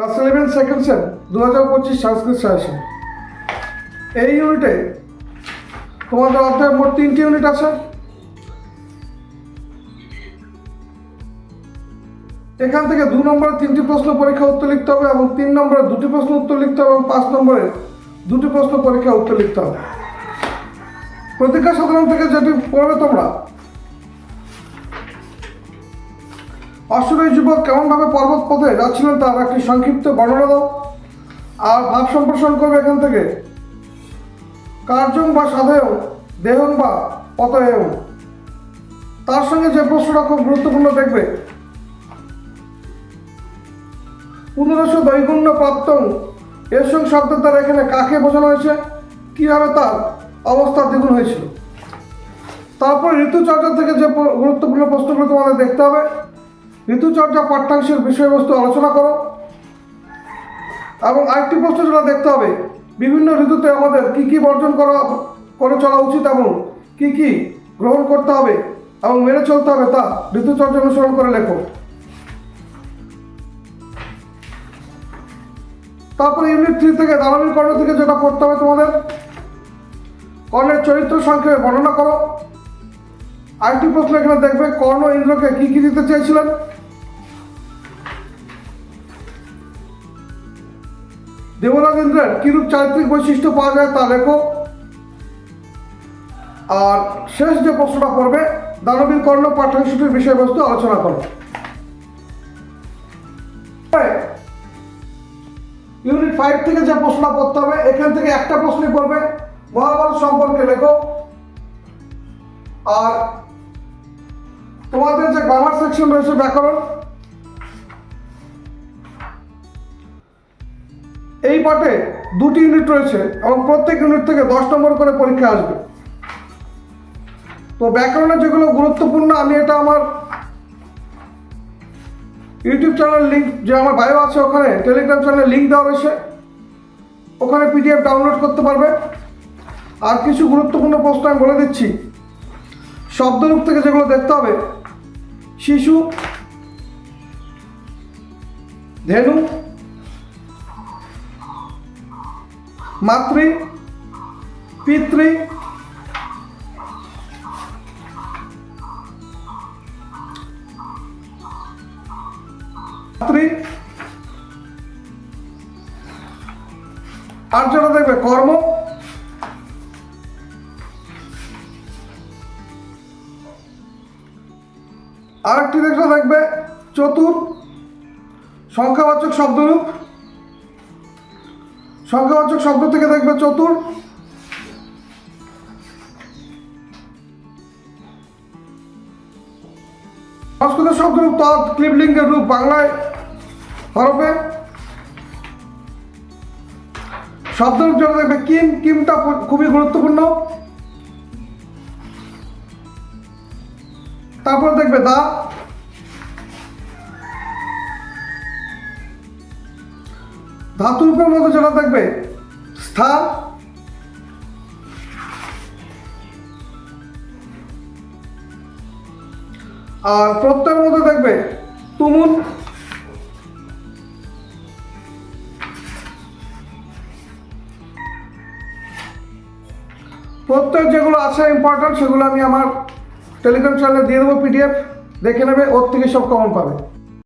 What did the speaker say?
Class eleven second same দু হাজার পঁচিশ সংস্কৃত সাজেশন। এই ইউনিটে তোমাদের অধ্যায় মোট তিনটি ইউনিট আছে। এখান থেকে দু নম্বরে তিনটি প্রশ্ন পরীক্ষা উত্তর লিখতে হবে এবং তিন নম্বরে দুটি প্রশ্ন উত্তর লিখতে হবে এবং পাঁচ নম্বরে দুটি প্রশ্ন পরীক্ষা উত্তর লিখতে হবে। প্রতিজ্ঞা সাধারণ থেকে যেটি পড়বে তোমরা অশ্বরী যুবক কেমনভাবে পর্বত পথে যাচ্ছিলেন তার একটি সংক্ষিপ্ত বর্ণনা দাও। আর ভাব সম্প্রসারণ করবে এখান থেকে। কার্যং বা সাধেয় দেহন বা পতয়েও। তার সঙ্গে যে প্রশ্নটা খুব গুরুত্বপূর্ণ দেখবে। পুনরশ দৈগুণ্য প্রাপ্তং এর সঙ্গে শব্দের দ্বারা এখানে কাকে বোঝানো হয়েছে? কীভাবে তার অবস্থা দ্বিগুণ হয়েছিল? তারপর ঋতুচর্যা থেকে যে গুরুত্বপূর্ণ প্রশ্নগুলো তোমাদের দেখতে হবে। ঋতুচর্যা পাঠ্যাংশের বিষয়বস্তু আলোচনা করো। এবং আরেকটি প্রশ্ন যেটা দেখতে হবে, বিভিন্ন ঋতুতে আমাদের কি কি বর্জন করা, করে চলা উচিত এবং কি কি গ্রহণ করতে হবে এবং মেনে চলতে হবে তা ঋতুচর্যা অনুসরণ করে লেখো। তারপরে ইউনিট থ্রি থেকে দানবীর কর্ণ থেকে যেটা পড়তে হবে তোমাদের, কর্ণের চরিত্র সংক্ষেপে বর্ণনা করো। আরেকটি প্রশ্ন এখানে দেখবে, কর্ণ ইন্দ্রকে কি কি দিতে চেয়েছিলেন? দেবরাজ ইন্দ্রের কিরূপ চারিত্রিক বৈশিষ্ট্য পাওয়া যায় তা লেখো। আর শেষ যে প্রশ্নটা পড়বে, দানবীর কর্ণ পাঠ্যাংশটির বিষয়বস্তু আলোচনা করো। ইউনিট ফাইভ থেকে যে প্রশ্নটা পড়তে হবে, এখান থেকে একটা প্রশ্নই পড়বে, মহাভারত সম্পর্কে লেখো। আর তোমাদের যে গ্রামার সেকশন রয়েছে ব্যাকরণ এই পাঠে দুটি ইউনিট রয়েছে এবং প্রত্যেক ইউনিট থেকে দশ নম্বর করে পরীক্ষা আসবে। তো ব্যাকরণের যেগুলো গুরুত্বপূর্ণ, আমি এটা আমার ইউটিউব চ্যানেল লিঙ্ক যে আমার বায়ো আছে ওখানে টেলিগ্রাম চ্যানেল লিঙ্ক দেওয়া রয়েছে। ওখানে পিডিএফ ডাউনলোড করতে পারবে। আর কিছু গুরুত্বপূর্ণ প্রশ্ন আমি বলে দিচ্ছি। শব্দরূপ থেকে যেগুলো দেখতে হবে, শিশু, ধেনু মাতৃ পিতৃ মাতৃ। আর যেটা দেখবে কর্ম। আরেকটি দেখবে চতুর সংখ্যাবাচক শব্দরূপ। সংখ্যাবাচক শব্দ থেকে দেখবে চতুর। সংস্কৃত শব্দরূপ তৎ ক্লিবলিঙ্গের রূপ বাংলায় হরফে। শব্দরূপ যেটা দেখবে কিম, কিমটা খুবই গুরুত্বপূর্ণ। তারপর দেখবে দা। ধাতুরূপের মধ্যে যেটা দেখবে স্থা আর প্রত্যয়ের মধ্যে দেখবে তুমুল। প্রত্যয় যেগুলো আছে ইম্পর্টেন্ট সেগুলো আমি আমার টেলিগ্রাম চ্যানেলে দিয়ে দেবো পিডিএফ দেখে নেবে, ওর থেকে সব কমন পাবে।